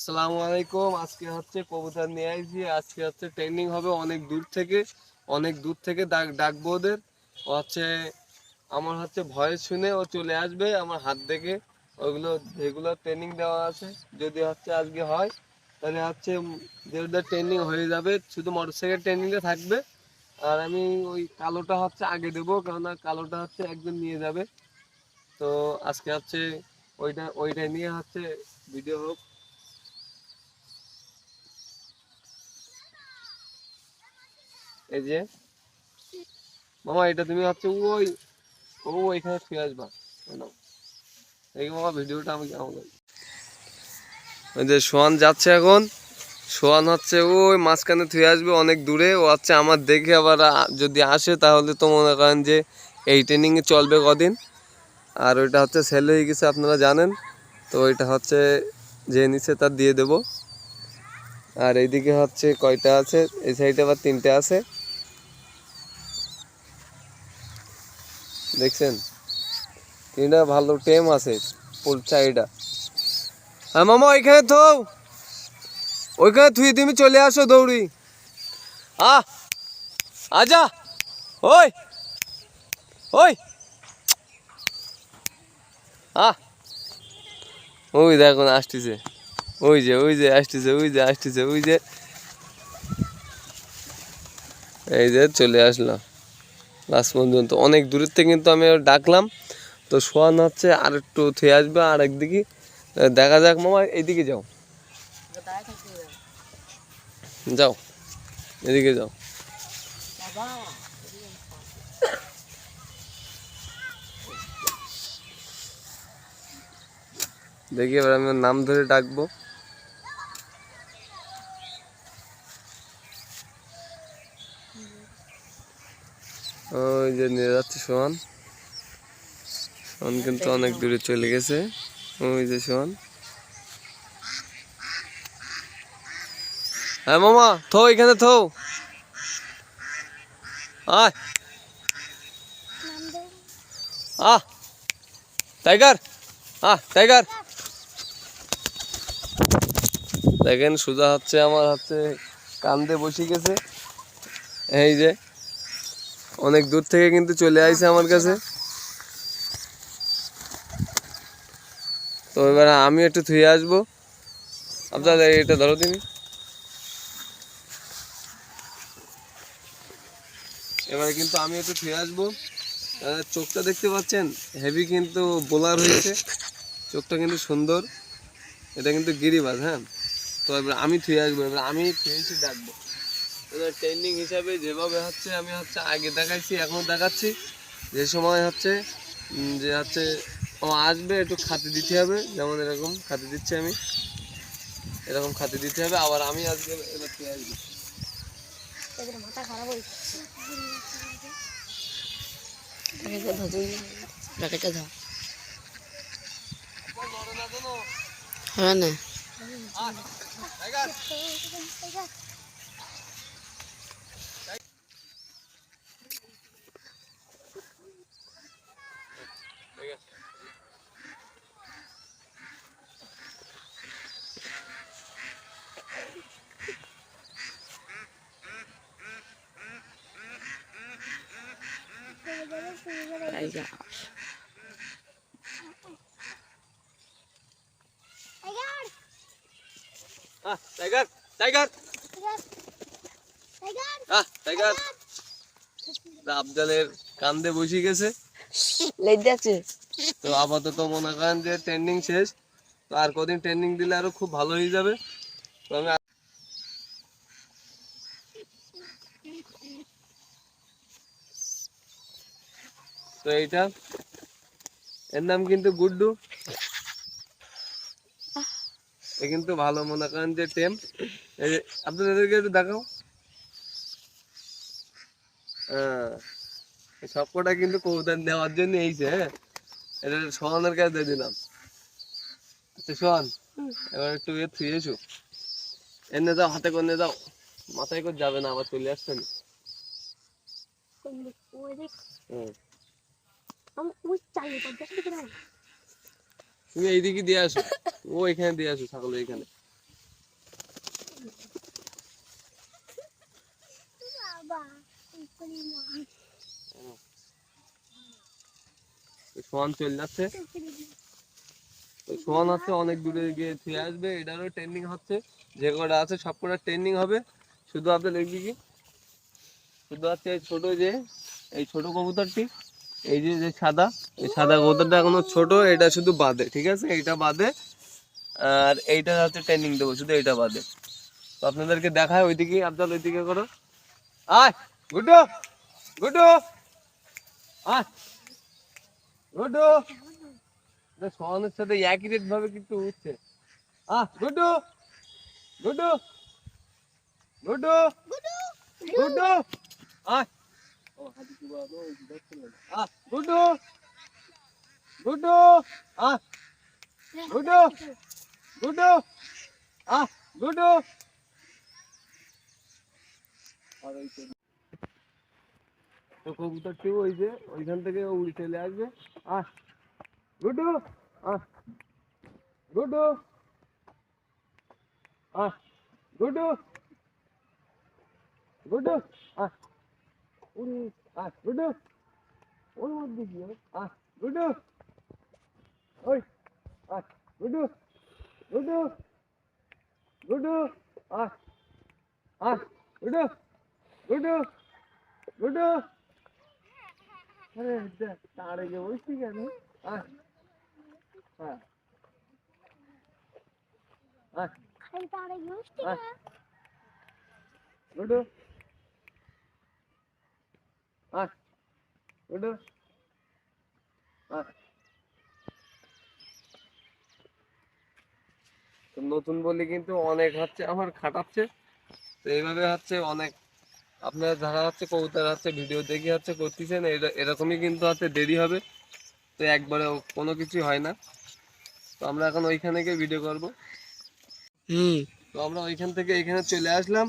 আসসালামু আলাইকুম। আজকে হচ্ছে কবুতর নিয়ে আসছি আজকে হচ্ছে ট্রেনিং হবে অনেক দূর থেকে, অনেক দূর থেকে ডাক, ডাকবো ওদের। হচ্ছে, আমার হচ্ছে ভয়েস শুনে ও চলে আসবে আমার হাত দেখে। ওইগুলো যেগুলো ট্রেনিং দেওয়া আছে। যদি হচ্ছে আজকে হয়, তাহলে হচ্ছে যে ট্রেনিং হয়ে যাবে। শুধু মোটরসাইকেল ট্রেনিংয়ে থাকবে। আর আমি ওই কালোটা হচ্ছে আগে দেবো কেননা কালোটা হচ্ছে একজন নিয়ে যাবে। তো আজকে হচ্ছে ওইটা ওইটা নিয়ে হচ্ছে ভিডিও হোক। এই যে, মামা, এটা তুমি হচ্ছে ওই, ও, এখানে ফিরে আসবা। এই মামা, ভিডিওটা আমি কেমন ওই যে সোহান যাচ্ছে এখন। সোহান হচ্ছে, ওই, মাঝখানে থুয়ে আসবে অনেক দূরে। ও হচ্ছে আমার দেখে আবার যদি আসে, তাহলে তো মনে করেন যে এই ট্রেনিংয়ে চলবে কদিন। আর ওইটা হচ্ছে সেল হয়ে গেছে, আপনারা জানেন। তো ওইটা হচ্ছে, যে নিচে তার দিয়ে দেব। আর এইদিকে হচ্ছে কয়টা আছে? এই সাইডে আবার তিনটে আছে। দেখছেন? তিনটা ভালো টেম আছে চাইটা হ্যাঁ মামা, ওইখানে থো। ওইখানে থুই, তুমি চলে আসো দৌড়ি। আ আজা! ওই! ওই! আ ওই দেখুন আসতেছে। ওই যে ওই যে আসতেছে, ওই যে আসতেছে, ওই যে। এই যে চলে আসলো লাস্ট পর্যন্ত। অনেক দূরের থেকে কিন্তু আমি ডাকলাম। তো শোয়ান হচ্ছে আর একটু থুয়ে আসবে, আর একদিকে দেখা যাক মামা এইদিকে যাও। যাও, এদিকে যাও। দেখি এবার আমি নাম ধরে ডাকবো ওই যে নিয়ে যাচ্ছে সোহান। সোহান কিন্তু অনেক দূরে চলে গেছে। ওই যে সোহান। হ্যাঁ মামা, থো, এখানে থো। আয়। আহ, টাইগার আহ, টাইগার। দেখেন, সুজা হচ্ছে আমার হচ্ছে কান্দে বসে গেছে। এই যে অনেক দূর থেকে কিন্তু চলে আইছে আমার কাছে। তো এবার আমি একটু ধুয়ে আসব। আপনার এটা ধরো তুমি। এবারে কিন্তু আমি একটু ধুয়ে আসব। চোখটা দেখতে পাচ্ছেন? হেভি কিন্তু বোলার হয়েছে। চোখটা কিন্তু সুন্দর। এটা কিন্তু গিরিবাজ হ্যাঁ? তো এবার আমি ধুয়ে আসব। এবার আমি এসে ডাকবো। এবার ট্রেন্ডিং হিসাবে যেভাবে হচ্ছে আমি হচ্ছে আগে দেখাইছি এখনও দেখাচ্ছি। যে সময় হচ্ছে যে হচ্ছে ও আসবে একটু খাতে দিতে হবে যেমন এরকম খাতে দিচ্ছি আমি। এরকম খাতে দিতে হবে আবার আমি আজকে এবার খেয়ে আসব মাথা খারাপ হয়েছে হ্যাঁ না। টাইগার আহ টাইগার টাইগার আহ টাইগার আফজালের কান্দে বসে গেছে। তো আপাতত মনে করেন যে ট্রেন্ডিং শেষ। তো আর কদিন ট্রেন্ডিং দিলে আরও খুব ভালো হয়ে যাবে। তো আমি এইটা। এর নাম কিন্তু গুড্ডু। এ কিন্তু ভালো মনে করেন যে টেম। এই যে আপনাদেরকে একটু দেখাও। হ্যাঁ সবকটা কিন্তু কবুতর নেওয়ার জন্য এইছে হ্যাঁ। এটা সোহানের কাছে দিয়ে দিলাম। আচ্ছা সোহান এবার একটু এ থুয়ে এসো। এনে দাও হাতে করে দাও মাথায় করে যাবে না আবার চলে আসছে না। হুম। তুমি এইদিকে দিয়ে আসো। ও এখানে দিয়ে আসো, ছাগল এখানে। চলে যাচ্ছে। হচ্ছে অনেক দূরে গিয়ে আসবে। এটারও ট্রেন্ডিং হচ্ছে। যে কটা আছে, সব কটা ট্রেন্ডিং হবে। শুধু আপনি দেখবি কি? শুধু এই ছোট যে, এই ছোট কবুতরটি। এই যে যে সাদা, এই সাদা কবুতরটা এখনও ছোট, এটা শুধু বাদে, ঠিক আছে? এইটা বাদে, আর এইটা হচ্ছে ট্রেনিং দেবো, শুধু এইটা বাদে। তো আপনাদেরকে দেখায়, ওইদিকে আবদাল ওইদিকে করো। আয়, গুড্ডু গুড্ডু, আয়, গুড্ডু। সোহানের সাথে একই রেট ভাবে কিন্তু উঠছে। আহ গুড্ডু গুড্ডু গুড্ডু গুড্ডু, আয়। গুড্ডু গুড্ডু কবুতরটি ওই যে ওইখান থেকে উড়ে চলে আসবে আহ গুড্ডু আহ গুড্ডু আহ গুড্ডু গুড্ডু আহ উড়ে আহ গুড্ডু ওর মধ্যে হবে? আহ গুড্ডু ওই আহ গুড্ডু গুড্ডু গুড্ডু আহ আহ গুড্ডু গুড্ডু গুড্ডু আরে দেখ তাড়ে যে বলছি কেন? আয় হ্যাঁ আয় আয় গুড্ডু আয় গুড্ডু আয়। তো নতুন বলি কিন্তু অনেক হচ্ছে আমার খাটাচ্ছে। তো এইভাবে হচ্ছে অনেক আপনার যারা হচ্ছে কবুতর হচ্ছে ভিডিও দেখে হচ্ছে করতেছেন এরকমই কিন্তু হচ্ছে দেরি হবে। তো একবারে কোনো কিছু হয় না। তো আমরা এখন ওইখানে গিয়ে ভিডিও করব। হুম। তো আমরা ওইখান থেকে এখানে চলে আসলাম।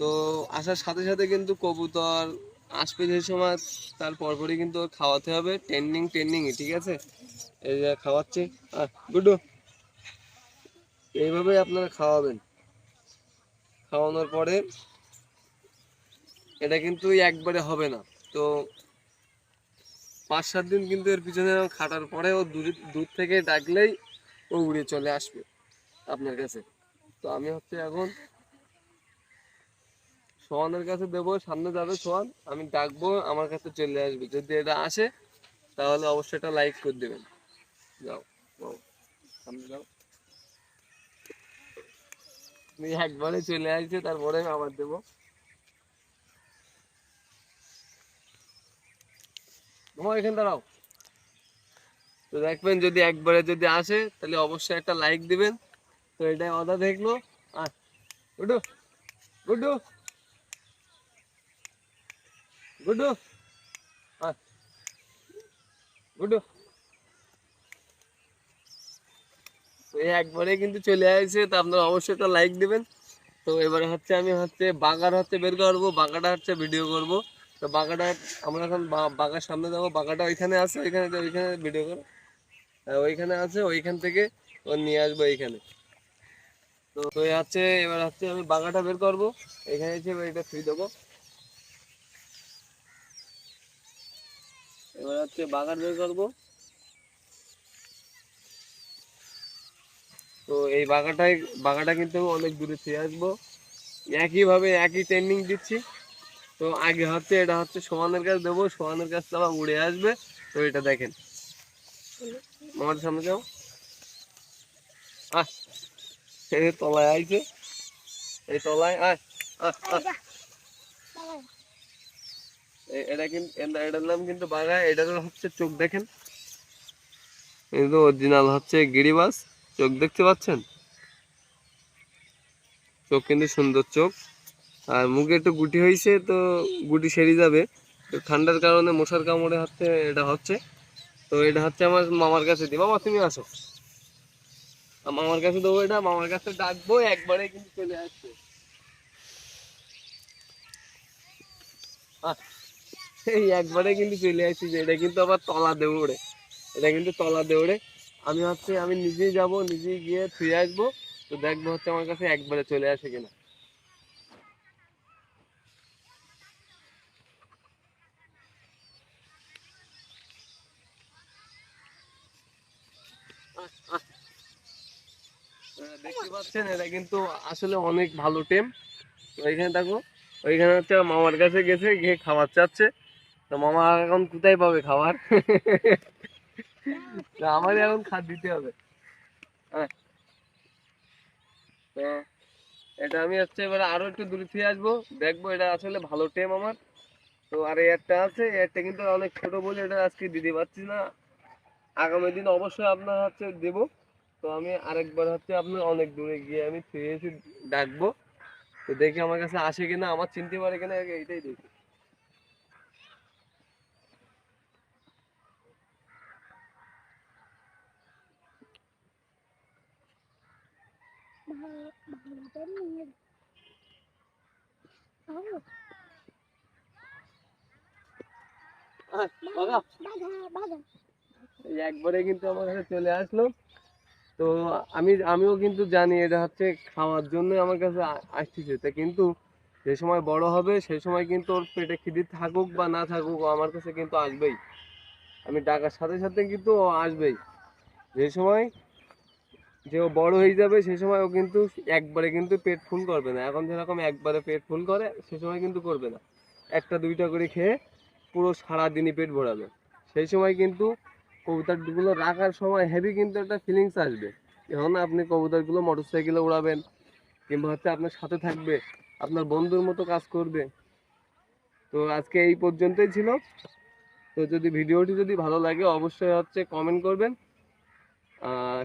তো আসার সাথে সাথে কিন্তু কবুতর আসবে যে সময়, তার পরপরই কিন্তু ওর খাওয়াতে হবে ট্রেন্ডিং ট্রেন্ডিংই ঠিক আছে? এই যে খাওয়াচ্ছি। গুড্ডু এইভাবে আপনারা খাওয়াবেন। খাওয়ানোর পরে এটা কিন্তু একবারে হবে না। তো পাঁচ সাত দিন কিন্তু এর পিছনে খাটার পরে ও দূর থেকে ডাকলেই ও উড়ে চলে আসবে আপনার কাছে। তো আমি হচ্ছে এখন সোহানের কাছে দেবো, সামনে যাবে সোহান, আমি ডাকবো, আমার কাছে চলে আসবে। যদি এটা আসে, তাহলে অবশ্যই এটা লাইক করে দেবেন। যাও সামনে যাও। একবারে চলে আসছে, তারপরে আবার দেবো। তোমার এখানে দাঁড়াও। তো দেখবেন যদি একবারে যদি আসে, তাহলে অবশ্যই একটা লাইক দিবেন। তো এটাই অদা দেখল। আর গুড্ডু গুড্ডু। গুড্ডু। গুড্ডু। একবারে কিন্তু চলে আসছে, তো আপনারা অবশ্যই একটা লাইক দিবেন। তো এবারে হচ্ছে আমি হচ্ছে বাগার হচ্ছে বের করব, বাগাটা হচ্ছে ভিডিও করব। তো বাগাটা, আমরা এখন বাগার সামনে যাব, বাগাটা ওইখানে আছে, ওইখানে ওইখানে ভিডিও করো ওইখানে আছে, ওইখান থেকে ও নিয়ে আসব এইখানে তো হচ্ছে, এবার হচ্ছে আমি বাগাটা বের করব। এখানে এসে এটা ফ্রি দেবো। এবার হচ্ছে বাগার বের করব। তো এই বাগাটাই বাগাটা কিন্তু অনেক দূরে ছেড়ে আসব। একইভাবে একই ট্রেনিং দিচ্ছি। তো আগে হচ্ছে, এটা হচ্ছে সমানের কাছে দেবো সমানের কাছ আবার উড়ে আসবে। তো এটা দেখেন। আমার সামনে যাও। এই তলায় আইছে। এই তলায় আয়। এ- এটা কিন্তু এটার নাম কিন্তু বাঘা এটার হচ্ছে চোখ দেখেন। কিন্তু অরিজিনাল হচ্ছে গিরিবাস চোখ দেখতে পাচ্ছেন? চোখ কিন্তু সুন্দর চোখ। আর মুখে একটু গুটি হয়েছে তো গুটি সেরে যাবে। তো ঠান্ডার কারণে মশার কামড়ে হচ্ছে এটা হচ্ছে। তো এটা হচ্ছে আমার মামার কাছে দিই মামা তুমি আসো। মামার কাছে দেবো এটা মামার কাছে ডাকবো একবারে কিন্তু চলে আসছে আহ, এই একবারে কিন্তু চলে আসি যে এটা কিন্তু আবার তলা দেউড়ে এটা কিন্তু তলা দেউড়ে আমি হচ্ছে আমি নিজেই যাব, নিজেই গিয়ে ফিরে আসব। তো দেখব হচ্ছে আমার কাছে একবারে চলে আসে কিনা। দেখতে পাচ্ছেন, এটা কিন্তু আসলে অনেক ভালো টেম। ওইখানে দেখো, ওইখানে হচ্ছে মামার কাছে গেছে, গিয়ে খাবার চাচ্ছে। তো মামা এখন কোথায় পাবে খাবার? তো আমারই এখন খাদ দিতে হবে। হ্যাঁ। তো এটা আমি হচ্ছে এবার আরও একটু দূরে থেকে আসব। দেখব এটা আসলে ভালো টেম আমার। তো আর একটা আছে একটা কিন্তু অনেক ছোট বলে এটা আজকে দিতে পারছি না। আগামী দিন অবশ্যই আপনার হচ্ছে দেবো। তো আমি আরেকবার হচ্ছে আপনার অনেক দূরে গিয়ে আমি ফিরে এসে ডাকবো তো দেখি আমার কাছে আসে কিনা, আমার চিনতে পারে কিনা, এইটাই দেখি। এই একবারে কিন্তু আমার কাছে চলে আসলো। তো আমি, আমিও কিন্তু জানি এটা হচ্ছে খাওয়ার জন্য আমার কাছে আসতেছে। তা কিন্তু যে সময় বড় হবে, সেই সময় কিন্তু ওর পেটে খিদে থাকুক বা না থাকুক আমার কাছে কিন্তু আসবেই। আমি ডাকার সাথে সাথে কিন্তু ও আসবেই। যে সময় যে ও বড় হয়ে যাবে সেই সময় ও কিন্তু একবারে কিন্তু পেট ফুল করবে না। এখন যেরকম একবারে পেট ফুল করে, সে সময় কিন্তু করবে না। একটা, দুইটা করে খেয়ে পুরো সারাদিনই পেট ভরাবে। সেই সময় কিন্তু কবুতরগুলো রাখার সময় হেভি কিন্তু একটা ফিলিংস আসবে। এখন আপনি কবুতরগুলো মোটর সাইকেলে উড়াবেন, কিংবা হচ্ছে আপনার সাথে থাকবে, আপনার বন্ধুর মতো কাজ করবে। তো আজকে এই পর্যন্তই ছিল। তো যদি ভিডিওটি যদি ভালো লাগে, অবশ্যই হচ্ছে কমেন্ট করবেন। আর